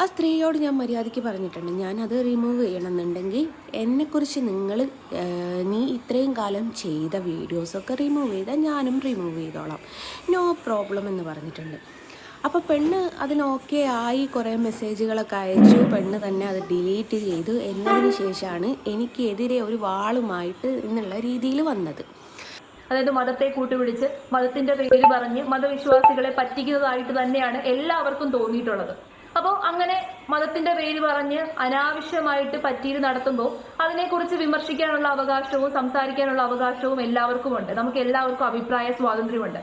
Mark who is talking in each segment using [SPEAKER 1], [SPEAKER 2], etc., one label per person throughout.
[SPEAKER 1] ആ സ്ത്രീയോട് ഞാൻ മര്യാദയ്ക്ക് പറഞ്ഞിട്ടുണ്ട്. ഞാനത് റിമൂവ് ചെയ്യണമെന്നുണ്ടെങ്കിൽ എന്നെക്കുറിച്ച് നിങ്ങൾ നീ ഇത്രയും കാലം ചെയ്ത വീഡിയോസൊക്കെ റിമൂവ് ചെയ്താൽ ഞാനും റിമൂവ് ചെയ്തോളാം. നോ പ്രോബ്ലം എന്ന് പറഞ്ഞിട്ടുണ്ട്. അപ്പോൾ പെണ്ണ് അതിന് ഓക്കെ ആയി കുറേ മെസ്സേജുകളൊക്കെ അയച്ചു. പെണ്ണ് തന്നെ അത് ഡിലീറ്റ് ചെയ്തു. എന്നതിന് ശേഷമാണ് എനിക്കെതിരെ ഒരു വാളുമായിട്ട് എന്നുള്ള രീതിയിൽ വന്നത്.
[SPEAKER 2] അതായത് മതത്തെ കൂട്ടുപിടിച്ച് മതത്തിന്റെ പേര് പറഞ്ഞ് മതവിശ്വാസികളെ പറ്റിക്കുന്നതായിട്ട് തന്നെയാണ് എല്ലാവർക്കും തോന്നിയിട്ടുള്ളത്. അപ്പോൾ അങ്ങനെ മതത്തിന്റെ പേര് പറഞ്ഞ് അനാവശ്യമായിട്ട് പറ്റീര് നടത്തുമ്പോൾ അതിനെക്കുറിച്ച് വിമർശിക്കാനുള്ള അവകാശവും സംസാരിക്കാനുള്ള അവകാശവും എല്ലാവർക്കും ഉണ്ട് നമുക്ക് എല്ലാവർക്കും അഭിപ്രായ സ്വാതന്ത്ര്യമുണ്ട്.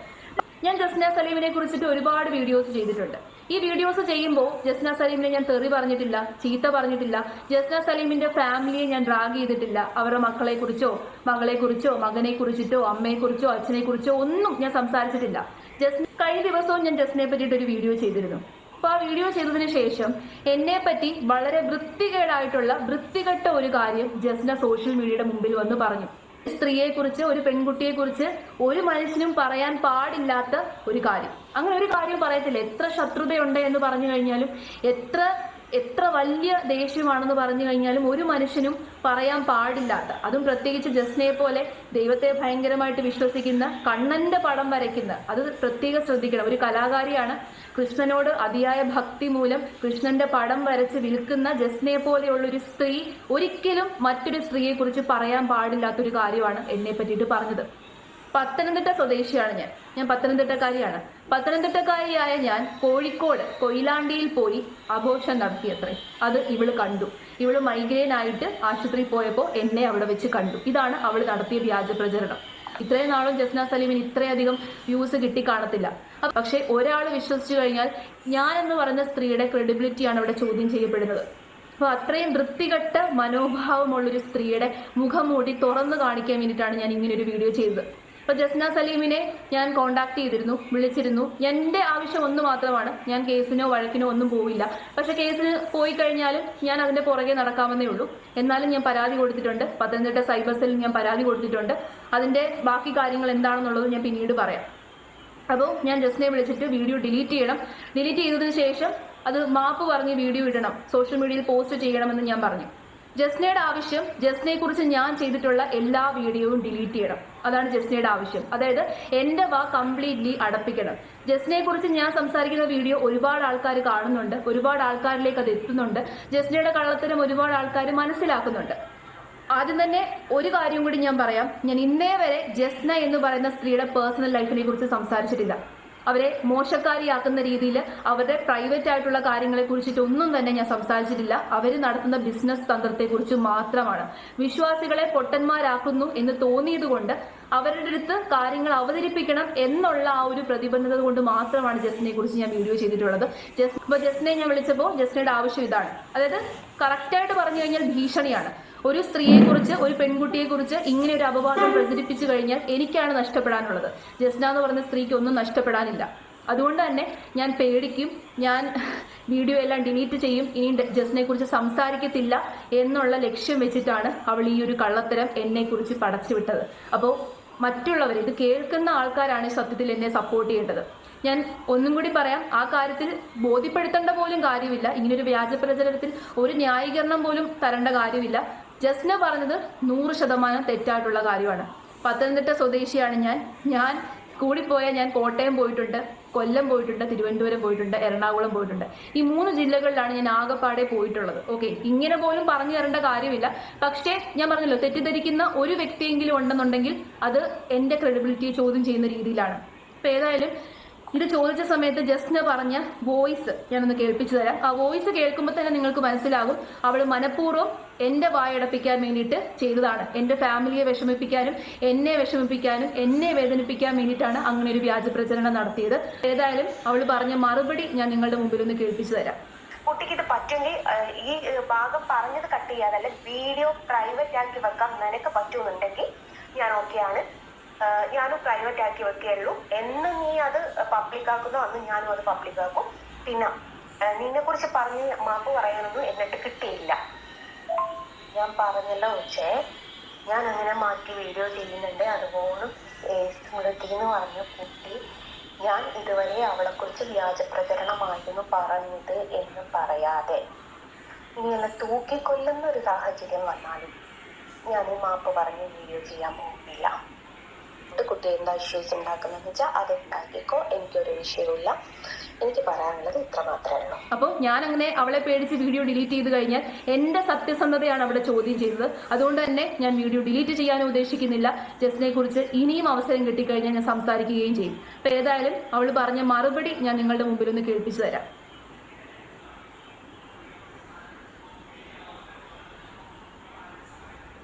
[SPEAKER 2] ഞാൻ ജസ്ന സലീമിനെ കുറിച്ചിട്ട് ഒരുപാട് വീഡിയോസ് ചെയ്തിട്ടുണ്ട്. ഈ വീഡിയോസ് ചെയ്യുമ്പോൾ ജസ്ന സലീമിനെ ഞാൻ തെറി പറഞ്ഞിട്ടില്ല ചീത്ത പറഞ്ഞിട്ടില്ല. ജസ്ന സലീമിന്റെ ഫാമിലിയെ ഞാൻ ഡ്രാഗ് ചെയ്തിട്ടില്ല. അവരുടെ മക്കളെ കുറിച്ചോ മകളെ കുറിച്ചോ മകനെ കുറിച്ചിട്ടോ അമ്മയെ കുറിച്ചോ അച്ഛനെ കുറിച്ചോ ഒന്നും ഞാൻ സംസാരിച്ചിട്ടില്ല. ജസ്ന കഴിഞ്ഞ ദിവസവും ഞാൻ ജസ്നയെ പറ്റിയിട്ട് ഒരു വീഡിയോ ചെയ്തിരുന്നു. അപ്പൊ ആ വീഡിയോ ചെയ്തതിന് ശേഷം എന്നെ പറ്റി വളരെ വൃത്തികേടായിട്ടുള്ള വൃത്തികെട്ട ഒരു കാര്യം ജസ്ന സോഷ്യൽ മീഡിയയുടെ മുമ്പിൽ വന്ന് പറഞ്ഞു. സ്ത്രീയെ കുറിച്ച് ഒരു പെൺകുട്ടിയെ കുറിച്ച് ഒരു മനുഷ്യനും പറയാൻ പാടില്ലാത്ത ഒരു കാര്യം. അങ്ങനെ ഒരു കാര്യം പറയത്തില്ല. എത്ര ശത്രുതയുണ്ട് എന്ന് പറഞ്ഞു കഴിഞ്ഞാലും എത്ര എത്ര വലിയ ദേഷ്യമാണെന്ന് പറഞ്ഞു കഴിഞ്ഞാലും ഒരു മനുഷ്യനും പറയാൻ പാടില്ലാത്ത അതും പ്രത്യേകിച്ച് ജസ്നയെ പോലെ ദൈവത്തെ ഭയങ്കരമായിട്ട് വിശ്വസിക്കുന്ന കണ്ണന്റെ പടം വരയ്ക്കുന്ന അത് പ്രത്യേകം ശ്രദ്ധിക്കണം. ഒരു കലാകാരിയാണ് കൃഷ്ണനോട് അതിയായ ഭക്തി മൂലം കൃഷ്ണന്റെ പടം വരച്ച് വിൽക്കുന്ന ജസ്നയെ പോലെയുള്ള ഒരു സ്ത്രീ ഒരിക്കലും മറ്റൊരു സ്ത്രീയെ കുറിച്ച് പറയാൻ പാടില്ലാത്തൊരു കാര്യമാണ് എന്നെ പറ്റിയിട്ട് പറഞ്ഞത്. പത്തനംതിട്ട സ്വദേശിയാണ് ഞാൻ. ഞാൻ പത്തനംതിട്ടക്കാരിയാണ്. പത്തനംതിട്ടക്കാരിയായ ഞാൻ കോഴിക്കോട് കൊയിലാണ്ടിയിൽ പോയി ആഘോഷം നടത്തിയത്രേ. അത് ഇവൾ കണ്ടു. ഇവൾ മൈഗ്രെയിൻ ആയിട്ട് ആശുപത്രി പോയപ്പോൾ എന്നെ അവിടെ വെച്ച് കണ്ടു. ഇതാണ് അവൾ നടത്തിയ വ്യാജ പ്രചരണം. ഇത്രയും നാളും ജസ്ന സലീമിന് ഇത്രയധികം വ്യൂസ് കിട്ടി കാണത്തില്ല. പക്ഷെ ഒരാൾ വിശ്വസിച്ചു കഴിഞ്ഞാൽ ഞാൻ എന്ന് പറഞ്ഞ സ്ത്രീയുടെ ക്രെഡിബിലിറ്റിയാണ് ഇവിടെ ചോദ്യം ചെയ്യപ്പെടുന്നത്. അപ്പൊ അത്രയും വൃത്തികെട്ട മനോഭാവമുള്ളൊരു സ്ത്രീയുടെ മുഖം മൂടി തുറന്നു കാണിക്കാൻ വേണ്ടിയിട്ടാണ് ഞാൻ ഇങ്ങനെ ഒരു വീഡിയോ ചെയ്തത്. അപ്പൊ ജസ്ന സലീമിനെ ഞാൻ കോണ്ടാക്ട് ചെയ്തിരുന്നു വിളിച്ചിരുന്നു. എന്റെ ആവശ്യം ഒന്ന് മാത്രമാണ്. ഞാൻ കേസിനോ വഴക്കിനോ ഒന്നും പോവില്ല. പക്ഷെ കേസിന് പോയി കഴിഞ്ഞാലും ഞാൻ അതിന്റെ പുറകെ നടക്കാമെന്നേ ഉള്ളൂ. എന്നാലും ഞാൻ പരാതി കൊടുത്തിട്ടുണ്ട്. പത്തനംതിട്ട സൈബർ സെല്ലിൽ ഞാൻ പരാതി കൊടുത്തിട്ടുണ്ട്. അതിന്റെ ബാക്കി കാര്യങ്ങൾ എന്താണെന്നുള്ളത് ഞാൻ പിന്നീട് പറയാം. അപ്പോൾ ഞാൻ ജസ്നെ വിളിച്ചിട്ട് വീഡിയോ ഡിലീറ്റ് ചെയ്യണം. ഡിലീറ്റ് ചെയ്തതിന് ശേഷം അത് മാപ്പ് പറഞ്ഞ് വീഡിയോ ഇടണം. സോഷ്യൽ മീഡിയയിൽ പോസ്റ്റ് ചെയ്യണമെന്ന് ഞാൻ പറഞ്ഞു. ജസ്നയുടെ ആവശ്യം ജസ്നയെ കുറിച്ച് ഞാൻ ചെയ്തിട്ടുള്ള എല്ലാ വീഡിയോയും ഡിലീറ്റ് ചെയ്യണം. അതാണ് ജസ്നയുടെ ആവശ്യം. അതായത് എന്റെ വാ കംപ്ലീറ്റ്ലി അടപ്പിക്കണം. ജസ്നയെ കുറിച്ച് ഞാൻ സംസാരിക്കുന്ന വീഡിയോ ഒരുപാട് ആൾക്കാർ കാണുന്നുണ്ട് ഒരുപാട് ആൾക്കാരിലേക്ക് അത് എത്തുന്നുണ്ട്. ജസ്നയുടെ കള്ളത്തരം ഒരുപാട് ആൾക്കാർ മനസ്സിലാക്കുന്നുണ്ട്. ആദ്യം തന്നെ ഒരു കാര്യം കൂടി ഞാൻ പറയാം. ഞാൻ ഇന്നേ വരെ ജസ്ന എന്ന് പറയുന്ന സ്ത്രീയുടെ പേഴ്സണൽ ലൈഫിനെ കുറിച്ച് സംസാരിച്ചിട്ടില്ല. അവരെ മോശക്കാരിയാക്കുന്ന രീതിയിൽ അവരുടെ പ്രൈവറ്റ് ആയിട്ടുള്ള കാര്യങ്ങളെ കുറിച്ചിട്ട് ഒന്നും തന്നെ ഞാൻ സംസാരിച്ചിട്ടില്ല. അവർ നടത്തുന്ന ബിസിനസ് തന്ത്രത്തെക്കുറിച്ച് മാത്രമാണ്. വിശ്വാസികളെ പൊട്ടന്മാരാക്കുന്നു എന്ന് തോന്നിയതുകൊണ്ട് അവരുടെ അടുത്ത് കാര്യങ്ങൾ അവതരിപ്പിക്കണം എന്നുള്ള ആ ഒരു പ്രതിബദ്ധത കൊണ്ട് മാത്രമാണ് ജസ്റ്റിനെ കുറിച്ച് ഞാൻ വീഡിയോ ചെയ്തിട്ടുള്ളത്. ജസ് അപ്പോൾ ജസ്റ്റിനെ ഞാൻ വിളിച്ചപ്പോൾ ജസ്റ്റിനയുടെ ആവശ്യം ഇതാണ്. അതായത് കറക്റ്റായിട്ട് പറഞ്ഞു കഴിഞ്ഞാൽ ഭീഷണിയാണ്. ഒരു സ്ത്രീയെ കുറിച്ച് ഒരു പെൺകുട്ടിയെ കുറിച്ച് ഇങ്ങനെ ഒരു അപവാദം പ്രചരിപ്പിച്ചു കഴിഞ്ഞാൽ എനിക്കാണ് നഷ്ടപ്പെടാനുള്ളത്. ജസ്ന എന്ന് പറഞ്ഞ സ്ത്രീക്ക് ഒന്നും നഷ്ടപ്പെടാനില്ല. അതുകൊണ്ട് തന്നെ ഞാൻ പേടിക്കും ഞാൻ വീഡിയോ എല്ലാം ഡിലീറ്റ് ചെയ്യും ഇനി ജസ്നെ കുറിച്ച് സംസാരിക്കത്തില്ല എന്നുള്ള ലക്ഷ്യം വെച്ചിട്ടാണ് അവൾ ഈ ഒരു കള്ളത്തരം എന്നെ കുറിച്ച് പടച്ചുവിട്ടത്. അപ്പോൾ മറ്റുള്ളവർ ഇത് കേൾക്കുന്ന ആൾക്കാരാണ് സത്യത്തിൽ എന്നെ സപ്പോർട്ട് ചെയ്യേണ്ടത്. ഞാൻ ഒന്നും കൂടി പറയാം ആ കാര്യത്തിൽ ബോധ്യപ്പെടുത്തേണ്ട പോലും കാര്യമില്ല. ഇങ്ങനൊരു വ്യാജ പ്രചരണത്തിൽ ഒരു ന്യായീകരണം പോലും തരേണ്ട കാര്യമില്ല. ജസ്ന പറഞ്ഞത് നൂറ് ശതമാനം തെറ്റായിട്ടുള്ള കാര്യമാണ്. പത്തനംതിട്ട സ്വദേശിയാണ് ഞാൻ. ഞാൻ കൂടിപ്പോയാൽ ഞാൻ കോട്ടയം പോയിട്ടുണ്ട് കൊല്ലം പോയിട്ടുണ്ട് തിരുവനന്തപുരം പോയിട്ടുണ്ട് എറണാകുളം പോയിട്ടുണ്ട്. ഈ മൂന്ന് ജില്ലകളിലാണ് ഞാൻ ആകപ്പാടെ പോയിട്ടുള്ളത്. ഓക്കെ ഇങ്ങനെ പോലും പറഞ്ഞു തരേണ്ട കാര്യമില്ല. പക്ഷേ ഞാൻ പറഞ്ഞല്ലോ തെറ്റിദ്ധരിക്കുന്ന ഒരു വ്യക്തിയെങ്കിലും ഉണ്ടെന്നുണ്ടെങ്കിൽ അത് എന്റെ ക്രെഡിബിലിറ്റിയെ ചോദ്യം ചെയ്യുന്ന രീതിയിലാണ്. ഇപ്പം ഏതായാലും ഇത് ചോദിച്ച സമയത്ത് ജസ്ന പറഞ്ഞ വോയിസ് ഞാനൊന്ന് കേൾപ്പിച്ചു തരാം. ആ വോയിസ് കേൾക്കുമ്പോൾ തന്നെ നിങ്ങൾക്ക് മനസ്സിലാകും. അവൾ മനഃപൂർവം എന്റെ വായടപ്പിക്കാൻ വേണ്ടിയിട്ട് ചെയ്തതാണ്. എന്റെ ഫാമിലിയെ വിഷമിപ്പിക്കാനും എന്നെ വിഷമിപ്പിക്കാനും എന്നെ വേദനിപ്പിക്കാൻ വേണ്ടിയിട്ടാണ് അങ്ങനെ ഒരു വ്യാജ പ്രചരണം നടത്തിയത്. ഏതായാലും അവൾ പറഞ്ഞ മറുപടി ഞാൻ നിങ്ങളുടെ മുമ്പിൽ ഒന്ന് കേൾപ്പിച്ചു തരാം.
[SPEAKER 3] കുട്ടിക്ക് ഇത് പറ്റുമെങ്കിൽ ഈ ഭാഗം പറഞ്ഞത് കട്ട് ചെയ്യാതല്ല വീഡിയോ പ്രൈവറ്റ് ആക്കി വെക്കാൻ നിനക്ക് പറ്റുമെന്നുണ്ടെങ്കിൽ ഞാൻ ഓക്കെയാണ്. ഞാനും പ്രൈവറ്റ് ആക്കി വെക്കുകയുള്ളൂ. എന്ന് നീ അത് പബ്ലിക് ആക്കുന്നോ അന്ന് ഞാനും അത് പബ്ലിക് ആക്കും. പിന്നെ നിന്നെ കുറിച്ച് പറഞ്ഞ് മാപ്പ് പറയാനൊന്നും എന്നിട്ട് കിട്ടിയില്ല. ഞാൻ പറഞ്ഞല്ലോ ഉച്ചേ ഞാൻ അങ്ങനെ മാറ്റി വീഡിയോ ചെയ്യുന്നുണ്ട്. അതുപോലെ സ്മൃതി എന്ന് പറഞ്ഞ കുട്ടി. ഞാൻ ഇതുവരെ അവളെക്കുറിച്ച് വ്യാജ പ്രചരണമായിരുന്നു പറഞ്ഞത് എന്ന് പറയാതെ. ഇനി എന്നെ തൂക്കിക്കൊല്ലുന്ന ഒരു സാഹചര്യം വന്നാലും ഞാൻ മാപ്പ് പറഞ്ഞ് വീഡിയോ ചെയ്യാൻ പോകുന്നില്ല. ഇത് കുട്ടി എന്താ ഇഷ്യൂസ് ഉണ്ടാക്കുന്നതെന്ന് വെച്ചാൽ അത് ഉണ്ടാക്കിക്കോ. എനിക്കൊരു വിഷയമില്ല എനിക്ക് പറയാനുള്ളത് ഇത്ര മാത്രമേ ഉള്ളൂ.
[SPEAKER 2] അപ്പോൾ ഞാൻ അങ്ങനെ അവളെ പേടിച്ച് വീഡിയോ ഡിലീറ്റ് ചെയ്ത് കഴിഞ്ഞാൽ എന്റെ സത്യസന്ധതയാണ് അവിടെ ചോദ്യം ചെയ്തത്. അതുകൊണ്ട് തന്നെ ഞാൻ വീഡിയോ ഡിലീറ്റ് ചെയ്യാൻ ഉദ്ദേശിക്കുന്നില്ല. ജസ്റ്റിനെ കുറിച്ച് ഇനിയും അവസരം കിട്ടിക്കഴിഞ്ഞാൽ ഞാൻ സംസാരിക്കുകയും ചെയ്യും. അപ്പൊ ഏതായാലും അവൾ പറഞ്ഞ മറുപടി ഞാൻ നിങ്ങളുടെ മുമ്പിൽ ഒന്ന് കേൾപ്പിച്ചു തരാം.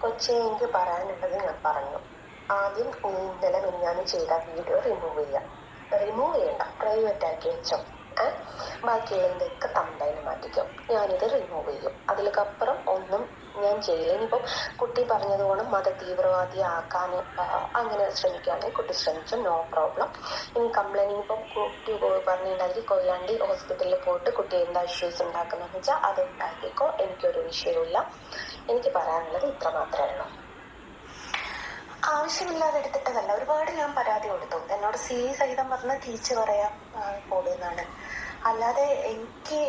[SPEAKER 3] കൊച്ചി എനിക്ക് പറയാനുള്ളത് ഞാൻ പറഞ്ഞു. ആദ്യം നീ ഇന്നലെ മിന്നാന്ന് ചെയ്ത വീഡിയോ റിമൂവ് ചെയ്യാം. റിമൂവ് ചെയ്യണ്ട. പ്രൈവറ്റ് ആക്കി വെച്ചോ. ഏ? ബാക്കിയുള്ളതിന്റെയൊക്കെ തമ്പൈന് മാറ്റിക്കും. ഞാനിത് റിമൂവ് ചെയ്യും. അതിലേക്കപ്പുറം ഒന്നും ഞാൻ ചെയ്യില്ല. ഇനിയിപ്പം കുട്ടി പറഞ്ഞതുകൊണ്ട് മത തീവ്രവാദി ആക്കാൻ അങ്ങനെ ശ്രമിക്കുകയാണെങ്കിൽ കുട്ടി ശ്രമിച്ചു. നോ പ്രോബ്ലം ഇനി കംപ്ലൈന്റ് ഇനിയിപ്പം കുട്ടി പറഞ്ഞിട്ടുണ്ടെങ്കിൽ കൊയിലാണ്ടി ഹോസ്പിറ്റലിൽ പോയിട്ട് കുട്ടി എന്താ ഇഷ്യൂസ് ഉണ്ടാക്കുന്നതെന്ന് വെച്ചാൽ അത് ഉണ്ടാക്കിക്കോ. എനിക്കൊരു വിഷയവുമില്ല. എനിക്ക് പറയാനുള്ളത് ഇത്ര മാത്രമേ ഉള്ളൂ. ആവശ്യമില്ലാതെ എടുത്തിട്ടതല്ല. ഒരുപാട് ഞാൻ പരാതി കൊടുത്തു. എന്നോട് സി സഹിതം പറഞ്ഞ് തിരിച്ചു പറയാം പോകുന്നതാണ് അല്ലാതെ എനിക്ക്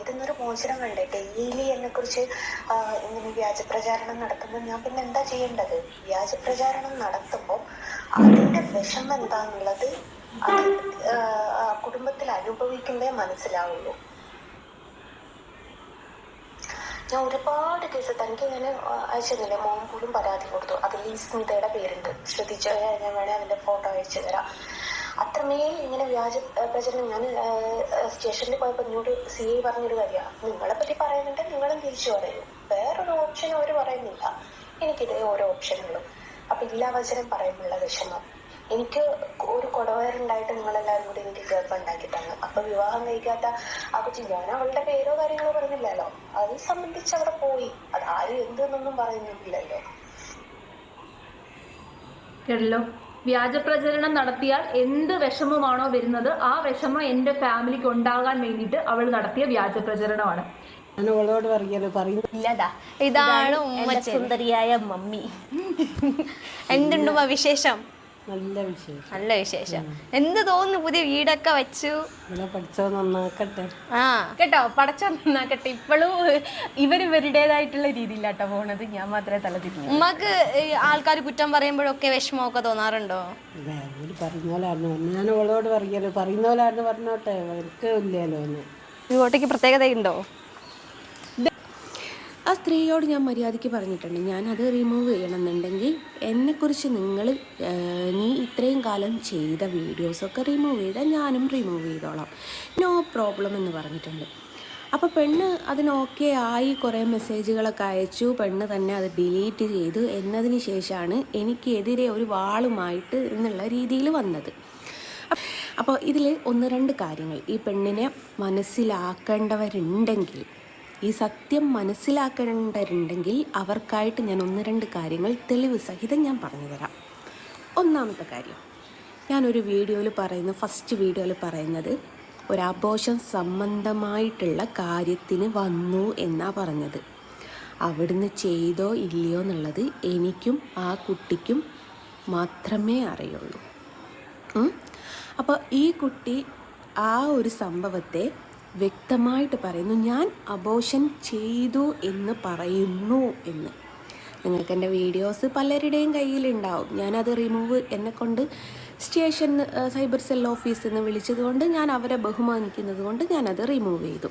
[SPEAKER 3] ഇതെന്നൊരു മോചനം വേണ്ടേ? ഡെയിലി എന്നെ കുറിച്ച് ഇങ്ങനെ വ്യാജ പ്രചാരണം നടത്തുമ്പോൾ ഞാൻ പിന്നെ എന്താ ചെയ്യേണ്ടത്? വ്യാജ പ്രചാരണം നടത്തുമ്പോൾ അതിന്റെ വിഷമം എന്താന്നുള്ളത് അത് കുടുംബത്തിൽ അനുഭവിക്കുമ്പേ മനസ്സിലാവുള്ളൂ. ഞാൻ ഒരുപാട് കേസ് തനിക്ക് ഞാൻ അയച്ചതില്ലേ മോൻ പോലും പരാതി കൊടുത്തു. അതിൽ ഈ സ്മിതയുടെ പേരുണ്ട് ശ്രദ്ധിച്ചോ ഞാൻ വേണേ അതിന്റെ ഫോട്ടോ അയച്ചു തരാം. അത്രമേൽ ഇങ്ങനെ വ്യാജ പ്രചരണം ഞാൻ സ്റ്റേഷനിൽ പോയപ്പോൾ എന്നോട് സി ഐ പറഞ്ഞൊരു കാര്യമാണ് നിങ്ങളെ പറ്റി പറയുന്നുണ്ട് നിങ്ങളും തിരിച്ചു പറയൂ. വേറൊരു ഓപ്ഷൻ അവർ പറയുന്നില്ല. എനിക്കിതേ ഓരോ ഓപ്ഷനുള്ളൂ അപ്പൊ ഇല്ലാ വചനം പറയുമ്പോഴുള്ള വിഷമം. എനിക്ക് ഒരു കുടവയറുണ്ടായിട്ട് നിങ്ങളെല്ലാവരും കൂടി എനിക്ക് ഗർഭം ഉണ്ടാക്കി തന്നു. അപ്പൊ വിവാഹം കഴിക്കാത്ത ആ കൊച്ചി ഞാൻ അവളുടെ പേരോ കാര്യങ്ങളോ പറഞ്ഞില്ലല്ലോ. അത് സംബന്ധിച്ച് അവിടെ പോയി. അത് ആരും എന്തെന്നൊന്നും പറയുന്നില്ലല്ലോ.
[SPEAKER 2] കേട്ടല്ലോ? വ്യാജ പ്രചരണം നടത്തിയാൽ എന്ത് വിഷമമാണോ വരുന്നത് ആ വിഷമം എന്റെ ഫാമിലിക്ക് ഉണ്ടാകാൻ വേണ്ടിയിട്ട് അവൾ നടത്തിയ വ്യാജ പ്രചരണമാണ്.
[SPEAKER 4] ഞാൻ അവളോട്
[SPEAKER 5] ഇല്ലതാ ഇതാണ്
[SPEAKER 6] സുന്ദരിയായ മമ്മി.
[SPEAKER 5] എന്തുണ്ട് വിശേഷം?
[SPEAKER 4] നല്ല വിശേഷം.
[SPEAKER 5] നല്ല വിശേഷം. എന്ത് തോന്നുന്നു പുതിയ വീടൊക്കെ വെച്ചു?
[SPEAKER 4] പഠിച്ചോ നന്നാക്കട്ടെ.
[SPEAKER 5] ആ
[SPEAKER 6] കേട്ടോ പടച്ചോ നന്നാക്കട്ടെ. ഇപ്പോഴും ഇവർ ഇവരുടേതായിട്ടുള്ള രീതിയിലാട്ടോ പോണത്. ഞാൻ മാത്രമേ തല തിരിഞ്ഞു
[SPEAKER 5] ഉമ്മക്ക് ആൾക്കാർ കുറ്റം പറയുമ്പോഴൊക്കെ വിഷമമൊക്കെ തോന്നാറുണ്ടോ?
[SPEAKER 4] പറയുന്ന ഞാൻ പറയുന്ന പോലായിരുന്നു പറഞ്ഞോട്ടെ. അവർക്ക് ഇല്ലല്ലോ
[SPEAKER 5] ഈ കോട്ടയ്ക്ക് പ്രത്യേകതയുണ്ടോ?
[SPEAKER 1] ആ സ്ത്രീയോട് ഞാൻ മര്യാദയ്ക്ക് പറഞ്ഞിട്ടുണ്ട്. ഞാനത് റിമൂവ് ചെയ്യണമെന്നുണ്ടെങ്കിൽ എന്നെക്കുറിച്ച് നിങ്ങൾ കാലം ചെയ്ത വീഡിയോസൊക്കെ റിമൂവ് ചെയ്താൽ ഞാനും റിമൂവ് ചെയ്തോളാം. നോ പ്രോബ്ലം എന്ന് പറഞ്ഞിട്ടുണ്ട്. അപ്പോൾ പെണ്ണ് അതിന് ഓക്കെ ആയി കുറേ മെസ്സേജുകളൊക്കെ അയച്ചു. പെണ്ണ് തന്നെ അത് ഡിലീറ്റ് ചെയ്തു. എന്നതിന് ശേഷമാണ് എനിക്കെതിരെ ഒരു വാളുമായിട്ട് എന്നുള്ള രീതിയിൽ വന്നത്. അപ്പോൾ ഇതിൽ ഒന്ന് രണ്ട് കാര്യങ്ങൾ. ഈ പെണ്ണിനെ മനസ്സിലാക്കേണ്ടവരുണ്ടെങ്കിൽ ഈ സത്യം മനസ്സിലാക്കേണ്ടവരുണ്ടെങ്കിൽ അവർക്കായിട്ട് ഞാൻ ഒന്ന് രണ്ട് കാര്യങ്ങൾ തെളിവ് സഹിതം ഞാൻ പറഞ്ഞുതരാം ഒന്നാമത്തെ കാര്യം. ഞാനൊരു വീഡിയോയിൽ പറയുന്ന ഫസ്റ്റ് വീഡിയോയിൽ പറയുന്നത് ഒരു അബോഷം സംബന്ധമായിട്ടുള്ള കാര്യത്തിന് വന്നു എന്നാണ് പറഞ്ഞത്. അവിടുന്ന് ചെയ്തോ ഇല്ലയോ എന്നുള്ളത് എനിക്കും ആ കുട്ടിക്കും മാത്രമേ അറിയുള്ളൂ. അപ്പോൾ ഈ കുട്ടി ആ ഒരു സംഭവത്തെ വ്യക്തമായിട്ട് പറയുന്നു ഞാൻ അബോഷൻ ചെയ്തു എന്ന് പറയുന്നു എന്ന്. നിങ്ങൾക്ക് എന്റെ വീഡിയോസ് പലരുടെയും കയ്യിലുണ്ടാവും. ഞാനത് റിമൂവ് എന്നെ കൊണ്ട് സ്റ്റേഷൻ സൈബർ സെൽ ഓഫീസിൽ നിന്ന് വിളിച്ചതുകൊണ്ട് ഞാൻ അവരെ ബഹുമാനിക്കുന്നത് കൊണ്ട് ഞാനത് റിമൂവ് ചെയ്തു.